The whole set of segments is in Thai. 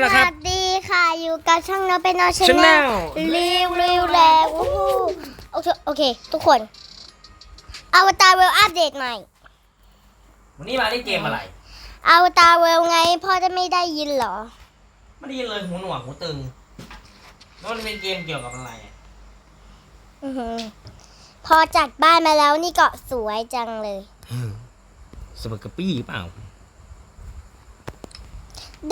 แล้วครับ สวัสดีค่ะ อยู่กับช่องเราเป็นนอช Channel แนลรีวิวแล้ววู้ฮู้โอเคโอเค ทุกคนอวตารเวลอัปเดตใหม่วันนี้มาเล่นเกมอะไร อวตารเวลไงพ่อจะไม่ได้ยินเหรอ ไม่ได้ยินเลยหูหนวกหูตึงแล้วมันเป็นเกมเกี่ยวกับอะไรอะอือหือพอจัดบ้านมาแล้วนี่ก็สวยจังเลยสปาเกตตี้เปล่า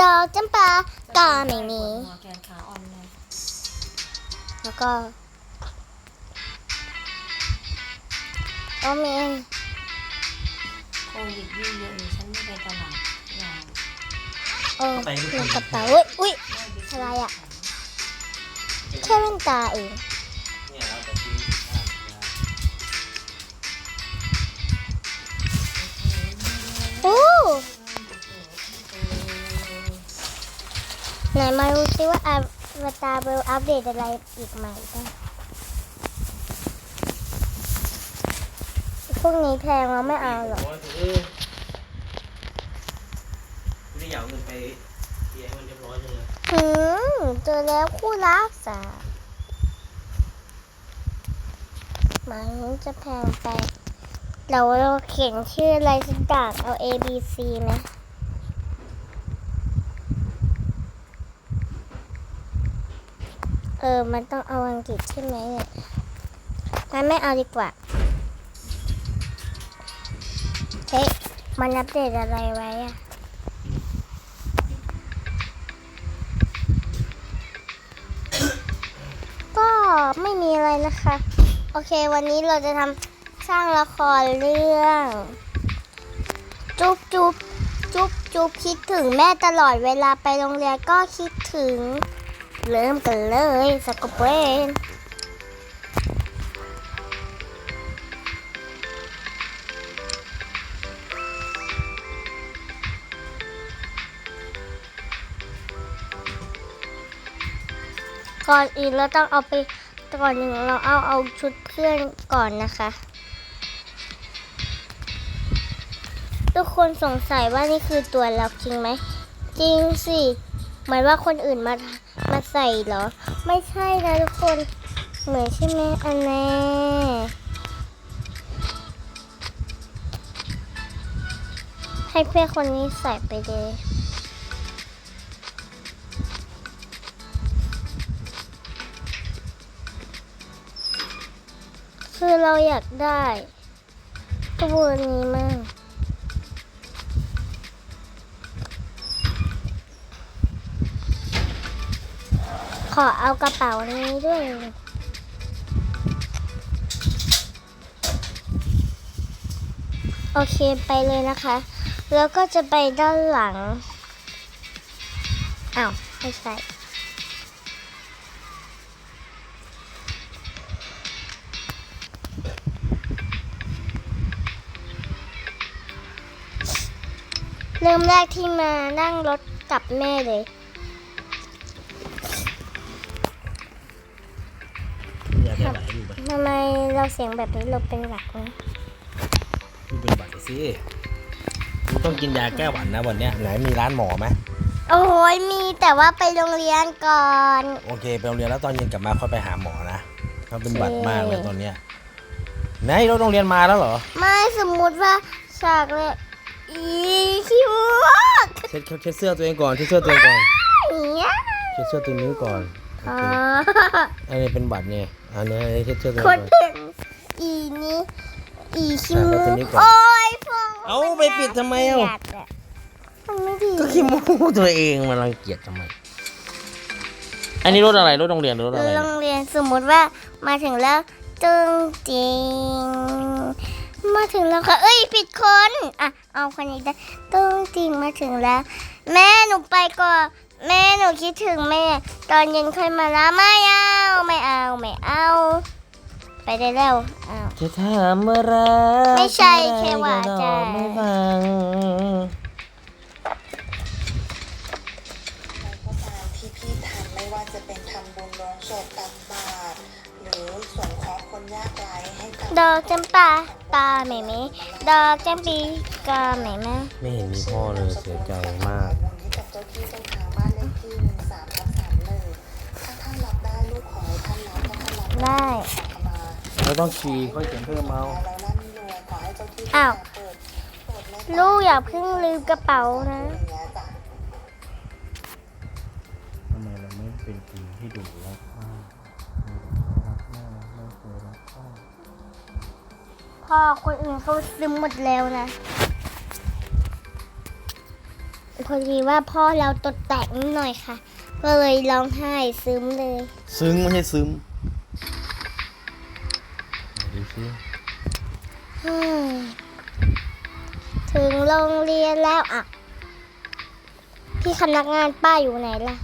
ดอกจำปาก็ไม่มี หัวแกนขาอ่อนเลยแล้วก็โอ้มีโควิดยิ่งเยอะอยู่ฉันไม่ไปตลาดอย่างเออในกระเป๋าอุ้ยอุ้ยอะไรอะ แค่แว่นตาเอง ไหนมาดูซิว่าอวตารเบลอัปเดตอะไรอีกใหม่บ้างพวกนี้แพงเราไม่เอาหรอกเออไม่ได้อยากเอาเงินไปเสียให้มันเรียบร้อยจังเลยหืมเจอแล้วคู่รักษาหมายถึงจะแพงไปเราเราเขียนชื่ออะไรสักอย่างเอา A B C ไหม เออ มันต้องเอาอังกฤษใช่ไหมเนี่ยงั้นไม่เอาดีกว่า เฮ้ย มันอัปเดตอะไรไว้อะก็ไม่มีอะไรนะคะ โอเค วันนี้เราจะทำสร้างละครเรื่อง จุ๊บจุ๊บจุ๊บจุ๊บคิดถึงแม่ตลอดเวลาไปโรงเรียนก็คิดถึง เริ่มกันเลยสกปรกก่อนอื่นเราต้องเอาไปก่อนหนึ่งเราเอาเอาชุดเพื่อนก่อนนะคะ ทุกคนสงสัยว่านี่คือตัวเราจริงไหม จริงสิเหมือนว่าคนอื่นมา มาใส่เหรอ ไม่ใช่นะทุกคน เหมือนใช่ไหมอันแน่ให้เพื่อนคนนี้ใส่ไปเลยคือเราอยากได้กระบวนี้มาก อเอากระเป๋านี้ด้วย โอเคไปเลยนะคะ แล้วก็จะไปด้านหลังอ้าวไม่ใช่เริ่มแรกที่มานั่งรถกับแม่เลยอย ทำไมเราเสียงแบบนี้เราเป็นหลักนะดูเป็นบัตรสิกูต้องกินยาแก้หวัดนะวันเนี้ยไหนมีร้านหมอไหมโอ้ยมีแต่ว่าไปโรงเรียนก่อน โอเคไปโรงเรียนแล้วตอนเย็นกลับมาค่อยไปหาหมอนะเขาเป็นบัตรมากเลยตอนเนี้ยไหนรถโรงเรียนมาแล้วเหรอ ไม่สมมุติว่าฉากเลยอีคิวมากเช็ดเช็ดเสื้อตัวเองก่อนเช็ดเสื้อตัวเองก่อนอย่างเงี้ยเช็ดเสื้อตัวนิ้วก่อนโออ๋อเคอันนี้เป็นบัตรเนี่ย อันนี้อันนี้เช็ดเสื้อตัวคเอนงก่อนเป็นอีนี้อีคิวอะแล้วตัวนี้ก่อนโอ้ยฟองเอาไปปิดทำไมเอ้า มันไม่ดีก็ขี้โม้ตัวเองมันรังเกียจทำไม อันนี้รถอะไรรถโรงเรียนหรือรถอะไรโรงเรียนสมมุติว่ามาถึงแล้วตึงจริง มาถึงแล้วค่ะ เอ้ยผิดคน อะ เอาคนนี้ได้ตึงจริงมาถึงแล้ว แม่หนูไปก่อน แม่หนูคิดถึงแม่ ตอนเย็นค่อยมาแล้วไม่เอาไม่เอาไม่เอา ไปได้แล้วอ้าวจะถามอะไรไม่ใช่แค่ว่าจะ ไม่ฟังก็ตามที่พี่ทำไม่ว่าจะเป็นทำบุญลงศพตักบาตรหรือสงเคราะห์คนยากไร้ให้กับดอกจำปาตาแม่แม่ดอกจำปีกาแม่แม่ไม่เห็นมีพ่อเลยเสียใจมาก ต้องขี่ค่อยเขียนเพิ่มเอาแล้วร่ำรวยขอให้เจ้าที่อ้าวเปิดโปรดเมตตาลูกอย่าเพิ่งลืมกระเป๋านะอย่างเงี้ยจ้ะทำไมเราไม่เป็นจริงที่ดูรักพ่อรักแม่ไม่เคยรักพ่อพ่อคนอื่นเขาซึมหมดแล้วนะพอดีว่าพ่อเราตดแตกนิดหน่อยค่ะ ก็เลยร้องไห้ซึมเลย ซึ้งไม่ใช่ซึม รงเรียนแล้วอะ พี่พนักงานป้าอยู่ไหนล่ะ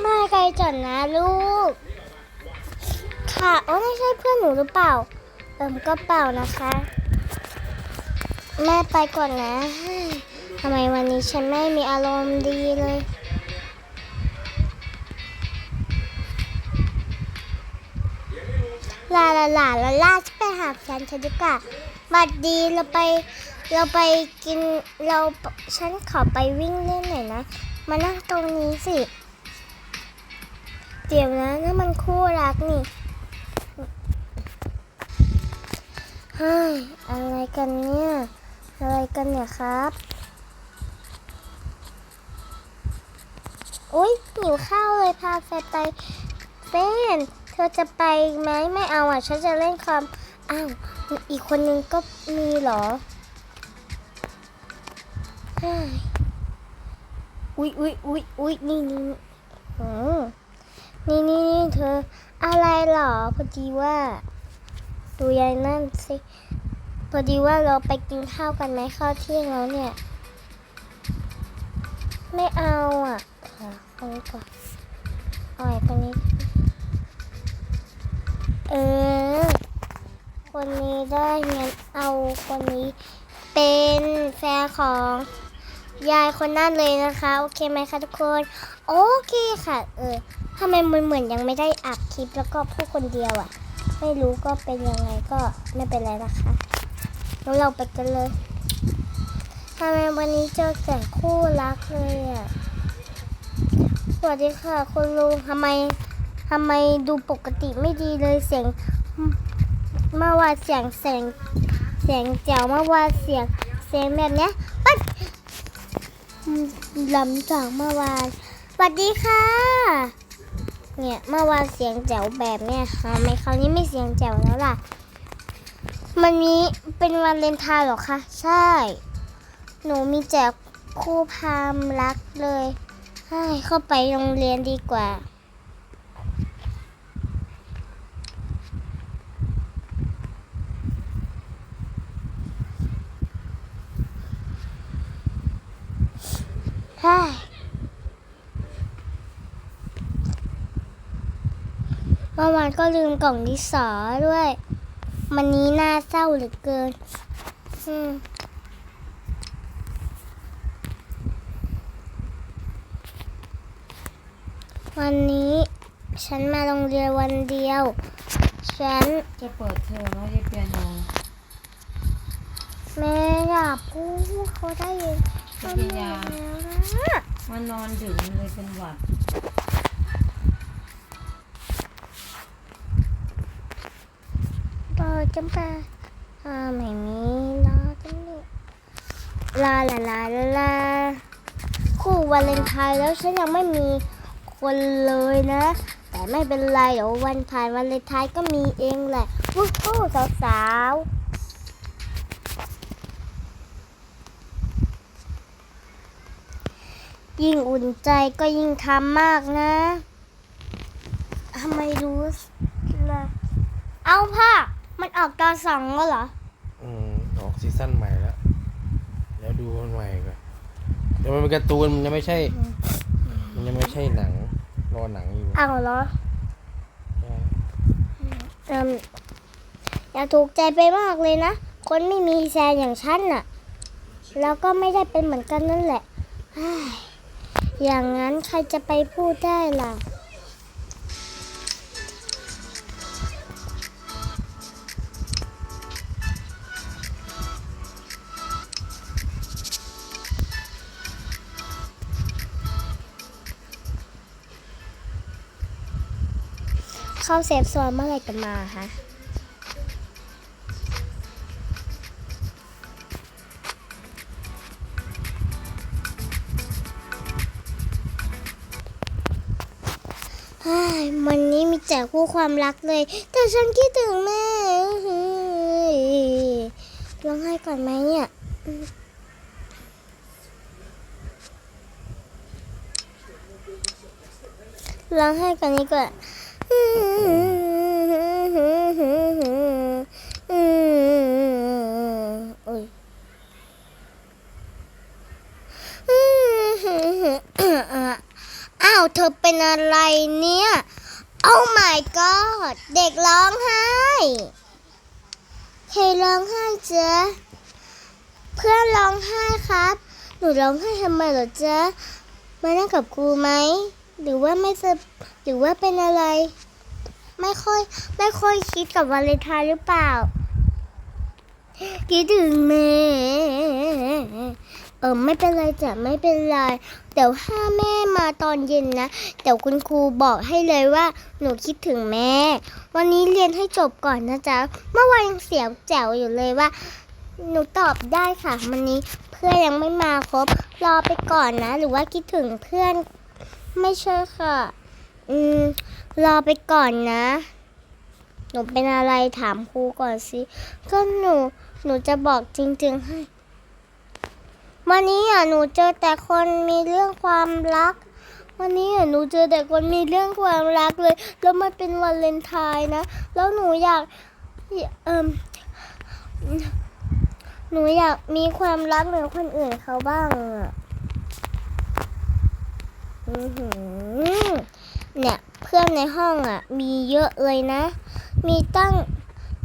ไม่ไกลจัดนะลูก ค่ะ โอ้ไม่ใช่เพื่อนหนูหรือเปล่า เอิมก็เปล่านะคะ แม่ไปก่อนนะทำไมวันนี้ฉันไม่มีอารมณ์ดีเลยลาลาลาลาลาจะไปหาแฟนฉันดีกว่าบัดดีเราไปเราไปกินเราฉันขอไปวิ่งเล่นหน่อยนะ มานั่งตรงนี้สิ เดี๋ยวนะนั่นมันคู่รักนี่เฮ้ยอะไรกันเนี่ย อะไรกันเนี่ยครับอุ้ยหิวข้าวเลยพาแฟนไปเฟนเธอจะไปไหมไม่เอาอะ ฉันจะเล่นคอมอ้าวอีกคนนึงก็มีเหรอฮ้ยอุ้ยอุ้ยอุ้ยอุ้ยนี่นี่อืมนี่นี่นี่เธออะไรเหรอพอดีว่า ดูยายนั่นสิ อดีว่าเราไปกินข้าวกันไหมข้าวเที่ยงแล้วเนี่ย ไม่เอาอะค่ะคนนี้ก่อนอ่อยคนนี้ เออ คนนี้ได้งั้นเอาคนนี้เป็นแฟนของยายคนนั้นเลยนะคะ โอเคไหมคะทุกคน โอเคค่ะ เออทำไมมันเหมือนยังไม่ได้อัดคลิปแล้วก็พูดคนเดียวอะ ไม่รู้ก็เป็นยังไงก็ไม่เป็นไรนะคะ งั้นเราไปกันเลยทำไมวันนี้เจอแต่คู่รักเลยอะ สวัสดีค่ะ คุณลุงทำไมทำไมดูปกติไม่ดีเลยเสียงเมื่อวานเสียงเสียงเสียงแจ๋วเมื่อวานเสียงเสียงแบบเนี้ยปั๊ดลังจากเมื่อวานสวัสดีค่ะ เนี่ยเมื่อวานเสียงแจ๋วแบบเนี้ยทำไมคราวนี้ไม่เสียงแจ๋วแล้วล่ะ มันนี้เป็นวันเลนทน์หรอคะ ใช่ หนูมีแจกคู่พามรักเลยให้เข้าไปโรงเรียนดีกว่า ใช่เมื่อวานก็ลืมกล่องดิสอด้วย มันนี้น่าเศร้าเหลือเกิน อืมวันนี้ ฉันมาโรงเรียนวันเดียว ฉันจะเปิดเทอมแล้วจะเปียโนแม่อยากพูดเขาได้ยินจะกินยาแล้วนะมันนอนดึกเลยเป็นหวัด จำปาอ่าไม่มีรอจังนี่ลาลาลาลาลาคู่วาเลนไทน์แล้วฉันยังไม่มีคนเลยนะ แต่ไม่เป็นไรเดี๋ยววันผ่านวาเลนไทน์ก็มีเองแหละวู้ฮู้สาวๆยิ่งอุ่นใจก็ยิ่งทำมากนะทำไมรู้ล่ะเอาพ่อ มันออกตอนสองแล้วเหรอ อืมออกซีซั่นใหม่แล้ว เดี๋ยวดูมันใหม่ก่อนเดี๋ยวมันเป็นการ์ตูนมันยังไม่ใช่ มันยังไม่ใช่หนัง รอหนังอยู่เอาเหรอใช่เอืมอย่าถูกใจไปมากเลยนะ คนไม่มีแฟนอย่างฉันน่ะ แล้วก็ไม่ได้เป็นเหมือนกันนั่นแหละเฮ้ยอย่างนั้นใครจะไปพูดได้ล่ะ เข้าเซฟโซนเมื่อไหร่กันมาคะเฮ้ยวันนี้มีแต่คู่ความรักเลย แต่ฉันคิดถึงแม่ร้องไห้ก่อนไหมเนี่ยร้องไห้ก่อนนี้ก่อน อืมโอ้ยอ้าว เธอเป็นอะไรเนี่ย โอ้ my god เด็กร้องไห้ใครร้องไห้เจ๊เพื่อนร้องไห้ครับ หนูร้องไห้ทำไมเหรอเจ๊มานั่งกับครูไหม หรือว่าไม่สบหรือว่าเป็นอะไร ไม่ค่อยไม่ค่อยคิดกับวาเลนไทน์หรือเปล่า คิดถึงแม่เออไม่เป็นไรจ้ะไม่เป็นไรเดี๋ยวถ้าแม่มาตอนเย็นนะเดี๋ยวคุณครูบอกให้เลยว่า หนูคิดถึงแม่ วันนี้เรียนให้จบก่อนนะจ๊ะเมื่อวานยังเสียวแจ๋วอยู่เลยว่า หนูตอบได้ค่ะ วันนี้เพื่อนยังไม่มาครบ รอไปก่อนนะ หรือว่าคิดถึงเพื่อนไม่ใช่ค่ะ อืม รอไปก่อนนะ หนูเป็นอะไรถามครูก่อนสิ ก็หนู หนูจะบอกจริง ๆ ให้ วันนี้อะหนูเจอแต่คนมีเรื่องความรัก วันนี้อะหนูเจอแต่คนมีเรื่องความรักเลย แล้วมันเป็นวันเลนไทน์นะ แล้วหนูอยาก เอิมหนูอยากมีความรักเหมือนคนอื่นเขาบ้างอะ อือหือ เนี่ยเพื่อนในห้องอะ มีเยอะเลยนะ มีตั้ง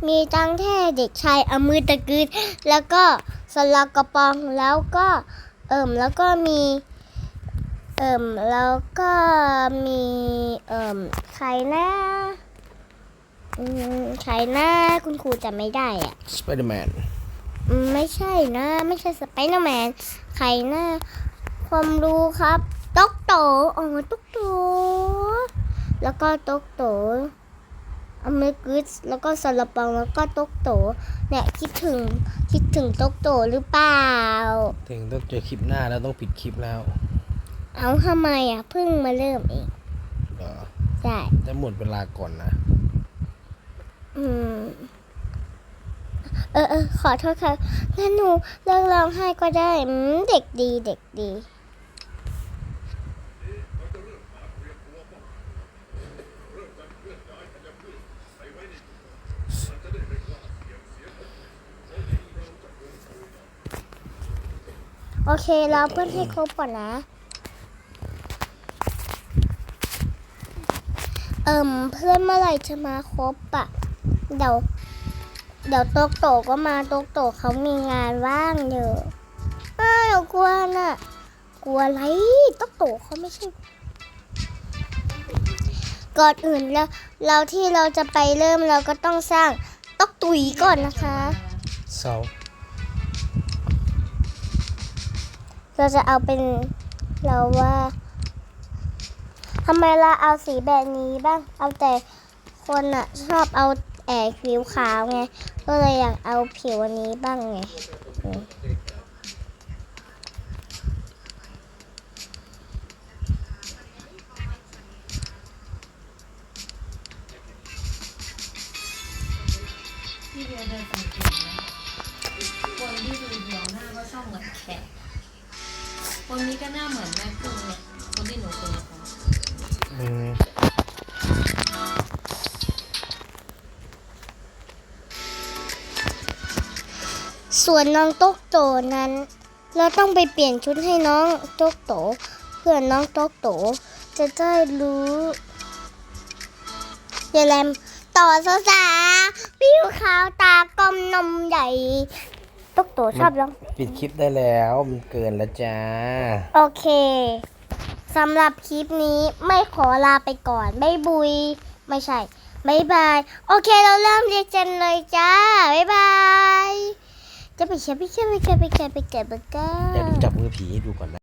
มีตั้งแค่เด็กชายเอามือตะกึดแล้วก็สลักกระปองแล้วก็เอิ่มแล้วก็มีเอิ่มแล้วก็มีเอิ่มใครนะอืมใครนะคุณครูจำไม่ได้อะสไปเดอร์แมนอืมไม่ใช่นะ ไม่ใช่สไปเดอร์แมนใครนะผมรู้ครับ ต๊กโตอ๋อต๊กโตแล้วก็ต๊กโตอเมริกสแล้วก็ซาลาเปาแล้วก็ต๊กโตเนี่ยคิดถึงคิดถึงต๊กโตหรือเปล่า ถึงต้องเจอคลิปหน้าแล้วต้องปิดคลิปแล้วเอาทำไมอะเพิ่งมาเริ่มเองเหรอใช่จะหมดเวลาก่อนนะ อืมเออเออขอโทษค่ะงั้นหนูเลิกร้องไห้ก็ได้เด็กดีเด็กดี โอเคเรอเพื่อนให้ครบก่อนนะ เอิ่มเพื่อนเมื่อไหร่จะมาครบอะเดี๋ยวเดี๋ยวโต๊กโตก็มาโต๊กโตเขามีงานว่างเยอะอ้าวกลัวน่ะ กลัวอะไรโต๊กโตเขาไม่ใช่ก่อนอื่นแล้วเราที่เราจะไปเริ่มเราก็ต้องสร้างตอกตุยก่อนนะคะเศร้า เราจะเอาเป็นเราว่าทำไมเราเอาสีแบบนี้บ้าง เอาแต่คนอะชอบเอาแอบผิวขาวไง ก็เลยอยากเอาผิวอันนี้บ้างไง หน้าเหมือนแม่กุ้งเนี่ยคนที่หนูเคยคุยอืมส่วนน้องโต๊กโตนั้น เราต้องไปเปลี่ยนชุดให้น้องโต๊กโต เพื่อน้องโต๊กโต จะได้รู้อย่าแลมต่อสาวสาผิวขาวตากลมนมใหญ่ ต๊กโตชอบร้องปิดคลิปได้แล้วมันเกินแล้วจ้า โอเคสำหรับคลิปนี้ไม่ขอลาไปก่อนบ๊ายบุย ไม่ใช่บ๊ายบาย โอเคเราเริ่มเรียนกันเลยจ้าบ๊ายบาย จะไปเชียร์ไปเชียร์ไปเชียร์ไปเชียร์ไปเชียร์ไปเชียร์เดี๋ยวดูจับมือผีให้ดูก่อนนะ